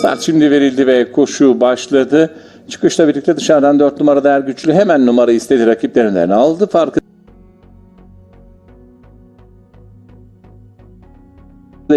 Start şimdi verildi ve koşu başladı. Çıkışla birlikte dışarıdan 4 numarada Ergüçlü hemen numara istedi rakiplerinden aldı. Farkı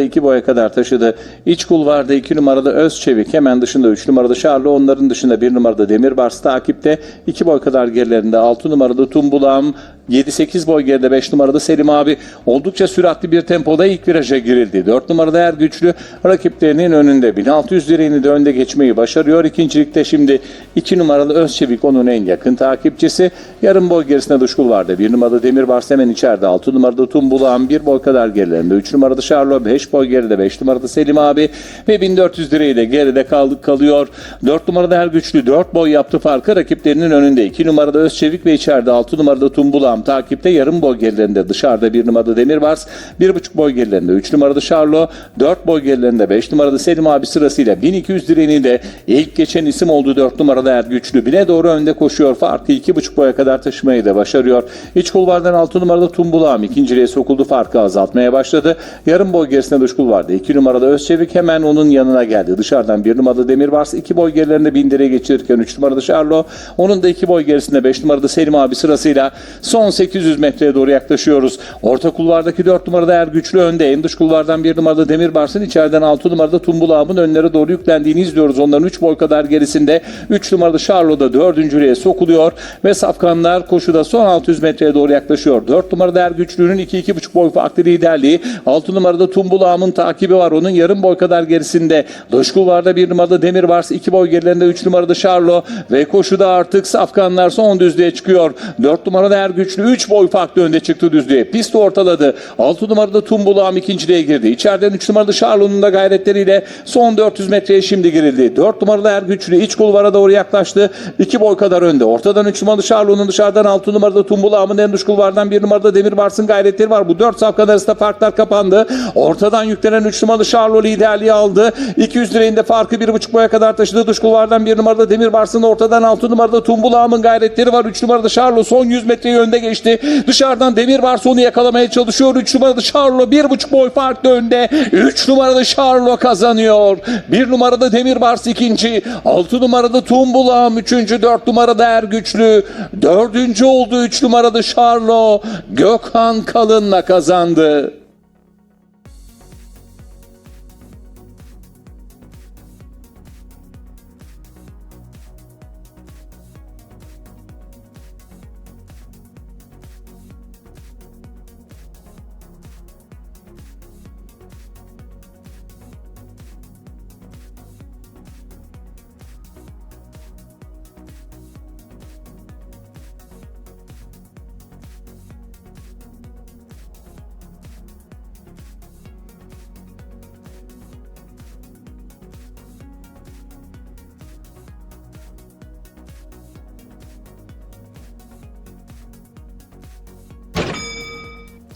iki boya kadar taşıdı. İç kulvarda 2 numarada Özçevik hemen dışında 3 numarada Şarlı onların dışında 1 numarada Demirbars takipte 2 boy kadar gerilerinde 6 numarada Tumbulam 7-8 boy geride 5 numarada Selim abi oldukça süratli bir tempoda ilk viraja girildi. 4 numarada Er Güçlü rakiplerinin önünde 1600 direğini de önde geçmeyi başarıyor. İkincilikte şimdi 2 numaralı Özçevik onun en yakın takipçisi. Yarım boy gerisinde Duşkul vardı. 1 numarada Demirbars hemen içeride. 6 numarada Tumbulağım 1 boy kadar gerilerinde. 3 numarada Şarlo 5 boy geride. 5 numarada Selim abi ve 1400 direğiyle geride kaldık kalıyor. 4 numarada Her Güçlü 4 boy yaptı farkı rakiplerinin önünde. 2 numarada Özçevik ve içeride. 6 numarada Tumbulağım takipte. Yarım boy gerilerinde dışarıda 1 numarada Demirbars. 1,5 boy gerilerinde 3 numarada Şarlo. 4 boy gerilerinde 5 numarada Selim abi sırasıyla 1200 direğini de ilk geçen isim oldu 4 numarada Er Güçlü. Bine doğru önde koşuyor. Farkı 2,5 boya kadar taşımayı da başarıyor. İç kulvardan 6 numarada Tumbulağım ikinciliğe sokuldu. Farkı azaltmaya başladı. Yarım boy gerisinde dış kulvarda 2 numarada Özçevik hemen onun yanına geldi. Dışarıdan 1 numarada Demirbars 2 boy gerilerinde bin direğe geçirirken 3 numarada Şarlo. Onun da 2 boy gerisinde 5 numarada Selim abi sırasıyla son 800 metreye doğru yaklaşıyoruz. Orta kulvardaki 4 numarada Er Güçlü önde. En dış kulvardan 1 numarada Demirbars'ın içeriden 6 numarada Tumbulağım'ın önlere doğru yüklendiğini izliyoruz. Onların 3 boy kadar gerisinde 3 numarada Şarlo da 4. sokuluyor ve safkanlar koşuda son 600 metreye doğru yaklaşıyor. 4 numarada Er Güçlü'nün 2-2,5 boy farklı liderliği. 6 numarada Tumbulağım'ın takibi var. Onun yarım boy kadar gerisinde. Dış kulvarda 1 numarada Demirbars, 2 boy gerilerinde 3 numarada Şarlo ve koşuda artık safkanlar son düzlüğe çıkıyor. 4 numarada Er Güçlü 3 boy farklı önde çıktı düzlüğe. Pisti ortaladı. 6 numarada Tumbulağım ikinciliğe girdi. İçeriden 3 numarada Şarlo'nun da gayretleriyle son 400 metreye şimdi girildi. 4 numarada Er Güçlü iç kulvara doğru yaklaştı. 2 boy kadar önde. Ortadan 3 numaralı Şarlo'nun dışarıdan 6 numarada Tumbulağım'ın en dış kulvardan 1 numarada Demirbars'ın gayretleri var. Bu 4 safkan arasında farklar kapandı. Ortadan yüklenen 3 numaralı Şarlo liderliği aldı. 200 direğinde farkı 1,5 boya kadar taşıdı. Dış kulvardan 1 numarada Demirbars'ın ortadan 6 numarada Tumbulağım'ın gayretleri var. 3 numarada Şarlo son 100 metreyi önde geçti. Dışarıdan Demirbars onu yakalamaya çalışıyor. 3 numaralı Şarlo 1,5 boy farklı önde. 3 numaralı Şarlo kazanıyor. 1 numarada Demirbars ikinci. 6 numarada Tumbulağım üçüncü. 4 numarada Ergüçlü. Dördüncü oldu 3 numarada Şarlo. Gökhan Kalın'la kazandı.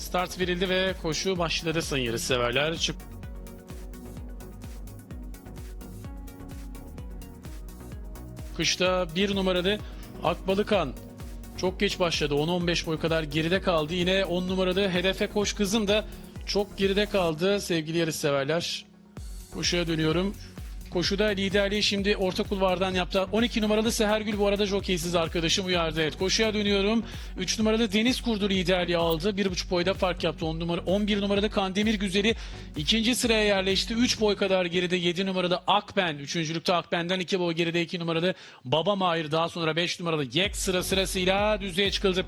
Start verildi ve koşu başladı sayın yarışseverler. Çık Kışta bir numaralı Akbalıkan çok geç başladı. 10-15 boy kadar geride kaldı. Yine 10 numaralı Hedefe Koş Kızım da çok geride kaldı sevgili yarışseverler. Koşuya dönüyorum. Koşuda liderliği şimdi orta kulvardan yaptı. 12 numaralı Sehergül bu arada jokeysiz arkadaşım uyardı. Evet koşuya dönüyorum. 3 numaralı Deniz Kurdu liderliği aldı. 1,5 boyda fark yaptı. 10 numara 11 numaralı Kandemir Güzeli ikinci sıraya yerleşti. 3 boy kadar geride 7 numaralı Akben. Üçüncülükte Akben'den 2 boy geride 2 numaralı Baba Mahir. Daha sonra 5 numaralı Yek sıra sırasıyla düzlüğe çıkıldı.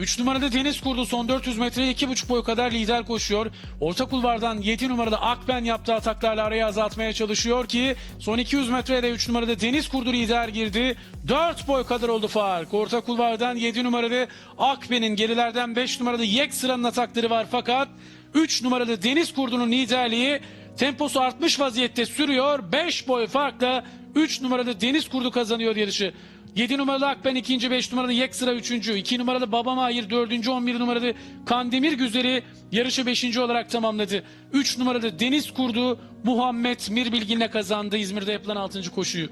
3 numarada Deniz Kurdu son 400 metreye 2,5 boy kadar lider koşuyor. Orta kulvardan 7 numarada Akben yaptığı ataklarla arayı azaltmaya çalışıyor ki son 200 metrede 3 numarada Deniz Kurdu lider girdi. 4 boy kadar oldu fark. Orta kulvardan 7 numaralı Akben'in gerilerden 5 numarada Yek sıranın atakları var fakat 3 numaralı Deniz Kurdu'nun liderliği temposu artmış vaziyette sürüyor. 5 boy farkla 3 numaralı Deniz Kurdu kazanıyor yarışı. 7 numaralı Akben ikinci, 5 numaralı Yek sıra üçüncü, 2 numaralı Babam Hayır dördüncü, 11 numaralı Kandemir Güzeli yarışı beşinci olarak tamamladı. 3 numaralı Deniz Kurdu Muhammed Mirbilgin'le kazandı İzmir'de yapılan 6. koşuyu.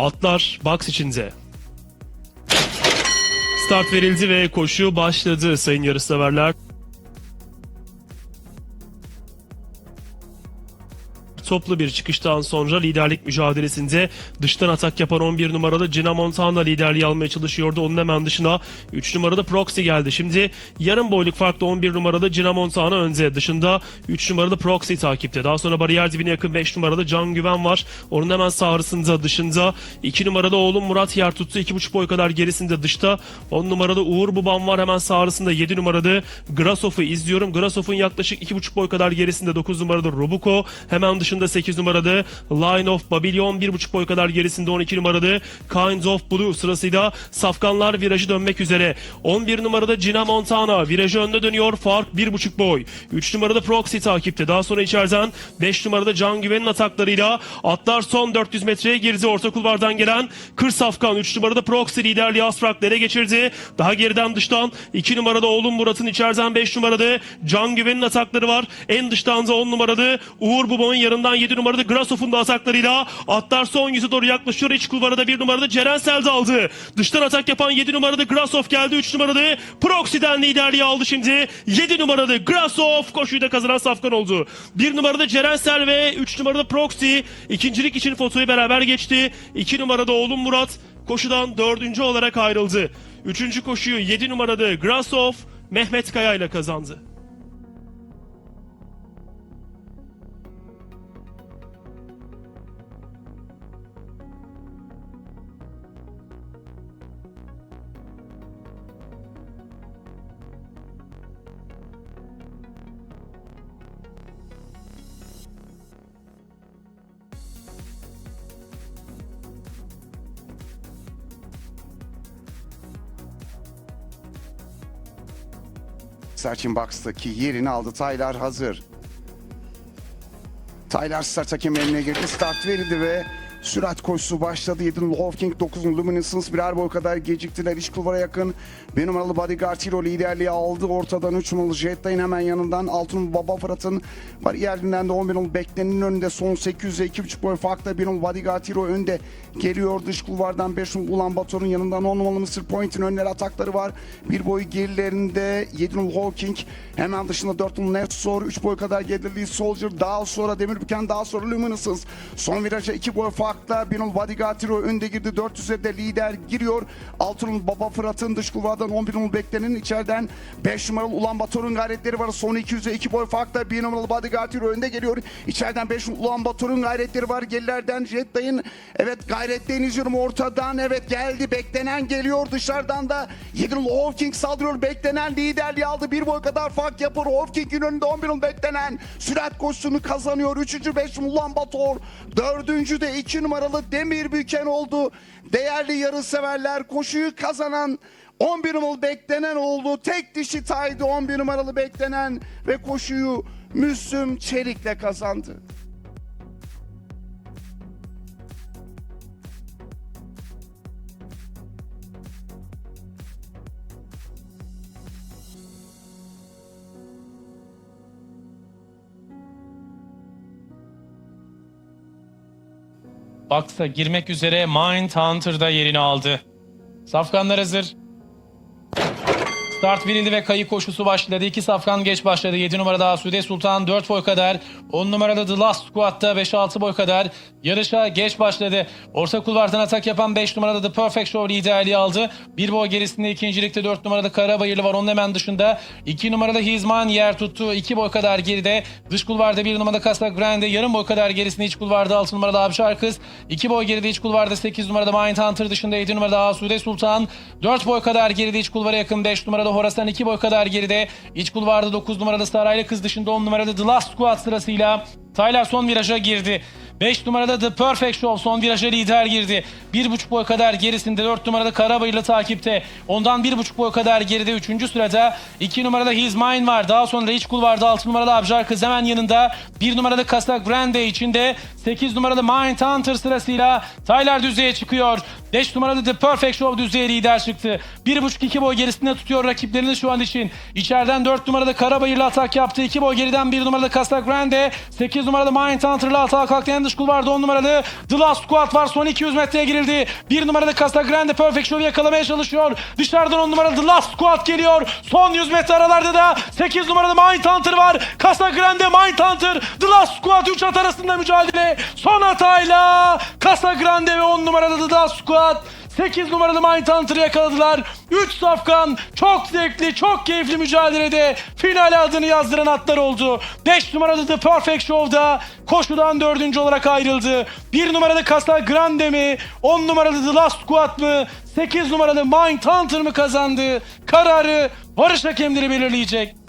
Atlar box içinde. Start verildi ve koşu başladı sayın yarışseverler. Toplu bir çıkıştan sonra liderlik mücadelesinde dıştan atak yapan 11 numaralı Gina Montana liderliği almaya çalışıyordu. Onun hemen dışına 3 numaralı Proxy geldi. Şimdi yarım boyluk farklı 11 numaralı Gina Montana önde. Dışında 3 numaralı Proxy takipte. Daha sonra bariyer dibine yakın 5 numaralı Can Güven var. Onun hemen sağrısında dışında 2 numaralı oğlum Murat yer tuttu. 2,5 boy kadar gerisinde dışta 10 numaralı Uğur Buban var. Hemen sağrısında 7 numaralı Grasof'u izliyorum. Grasof'un yaklaşık 2,5 boy kadar gerisinde 9 numaralı Robuko. Hemen dışında 8 numaralı Line of Babylon 1,5 boy kadar gerisinde 12 numaralı Kinds of Blue sırasıyla Safkanlar virajı dönmek üzere. 11 numarada Gina Montana virajı önde dönüyor. Fark 1,5 boy. 3 numarada Proxy takipte. Daha sonra içeriden 5 numarada Can Güven'in ataklarıyla atlar son 400 metreye girdi. Orta kulvardan gelen Kır Safkan 3 numarada Proxy liderliği Asfrak ele geçirdi. Daha geriden dıştan 2 numarada oğlum Murat'ın içeriden 5 numarada Can Güven'in atakları var. En dıştan da 10 numaralı Uğur Baba'nın yanından 7 numaralı Grasof'un da ataklarıyla atlar son yüze doğru yaklaşıyor. İç kulvarda 1 numaralı Ceren Selde aldı. Dıştan atak yapan 7 numaralı Grasof geldi. 3 numaralı Proxy'den liderliği aldı şimdi. 7 numaralı Grasof koşuyu da kazanan Safkan oldu. 1 numarada Ceren Sel ve 3 numarada Proxy ikincilik için fotoyu beraber geçti. 2 numarada oğlum Murat koşudan dördüncü olarak ayrıldı. Üçüncü koşuyu 7 numarada Grasof Mehmet Kaya ile kazandı. Searching Box'taki yerini aldı. Taylar hazır. Taylar start hakemlerine girdi. Start verildi ve sürat koşusu başladı. 7 Love King, 9 Luminescence birer boy kadar geciktiler. İç kulvara yakın. Bir numaralı Bodyguard Hero liderliği aldı. Ortadan 3 numaralı Jetta'nın hemen yanından. 6 numaralı Baba Fırat'ın bariyerinden de 11 numaralı Beklen'in önünde. Son 800'e 2,5 boy farkla bir numaralı Bodyguard Hero önde geliyor. Dış kulvardan 5 numaralı Ulan Bator'un yanından 10 numaralı Mr. Point'in önleri atakları var. Bir boy gerilerinde 7 numaralı Hawking. Hemen dışında 4 numaralı Nessor. 3 boy kadar geride Soldier. Daha sonra Demir Büken. Daha sonra Luminescence. Son viraja 2 boy farkla. Numaralı Bodyguard Hero önde girdi. 400'e de lider giriyor. 6 numaralı Baba Fırat'ın dış kulvardan 11 numaralı Beklen'in içeriden 5 numaralı Ulan Bator'un gayretleri var. Son 200'e 2 boy farkla. 1 numaralı Hero önde geliyor. İçeriden 5 numaralı Ulan Bator'un gayretleri var. Gerilerden Jet Day'ın evet gayretlerini izliyorum ortadan. Evet geldi. Beklenen geliyor. Dışarıdan da 7 numaralı Hawking saldırıyor. Beklenen liderliği aldı. Bir boy kadar fark yapar. Hawking'in önünde 11 numaralı beklenen sürat koşusunu kazanıyor. 3. 5 numaralı Ulan Bator. 4. de 2 numaralı Demir Büken oldu. Değerli yarı severler koşuyu kazanan 11 numaralı beklenen oldu. Tek dişi taydı 11 numaralı beklenen ve koşuyu Müslüm Çelik'le kazandı. Box'a girmek üzere Mindhunter'da yerini aldı. Safkanlar hazır. Start verildi ve kayık koşusu başladı. İki safkan geç başladı. 7 numarada Asude Sultan 4 boy kadar. 10 numarada The Last Squad'da 5-6 boy kadar. Yarışa geç başladı. Orta kulvardan atak yapan 5 numarada The Perfect Show liderliği aldı. 1 boy gerisinde ikincilikte 4 numarada Karabayırlı var. Onun hemen dışında 2 numarada Hizman yer tuttu. 2 boy kadar geride. Dış kulvarda 1 numarada Kaslak Grande. Yarım boy kadar gerisinde iç kulvarda 6 numarada Abşar Kız. 2 boy geride iç kulvarda 8 numarada Mindhunter dışında 7 numarada Asude Sultan. 4 boy kadar geride iç kulvara yakın 5 numarada Horasan 2 boy kadar geride. İç kulvarda 9 numarada Saraylı Kız dışında 10 numarada The Last Squad sırasıyla Tyler son viraja girdi. 5 numarada The Perfect Show son viraja lider girdi. 1,5 boy kadar gerisinde 4 numarada Karabayırlı takipte. Ondan 1,5 boy kadar geride 3. sırada 2 numarada His Mine var. Daha sonra iç kulvarda 6 numarada Abjar Kız hemen yanında. 1 numarada Kasak Grande içinde 8 numarada Mind Hunter sırasıyla Tyler düzeye çıkıyor. 5 numaralı The Perfect Show düzeye lider çıktı. 1.5-2 boy gerisinde tutuyor rakiplerini şu an için. İçeriden 4 numaralı Karabayır'la atak yaptı. 2 boy geriden 1 numaralı Casa Grande. 8 numaralı Mindhunter'la atağa kalktı. En dış kulvarda 10 numaralı The Last Squad var. Son 200 metreye girildi. 1 numaralı Casa Grande Perfect Show'u yakalamaya çalışıyor. Dışarıdan 10 numaralı The Last Squad geliyor. Son 100 metre aralarda da 8 numaralı Mindhunter var. Casa Grande Mindhunter. The Last Squad 3 at arasında mücadele. Son hatayla Casa Grande ve 10 numaralı The Last Squad 8 numaralı Mindhunter'ı yakaladılar. 3 safkan çok zevkli, çok keyifli mücadelede finale adını yazdıran atlar oldu. 5 numaralı The Perfect Show'da koşudan 4. olarak ayrıldı. 1 numaralı Casa Grande mi? 10 numaralı The Last Squad mı? 8 numaralı Mindhunter mı kazandı? Kararı varış hakemleri belirleyecek.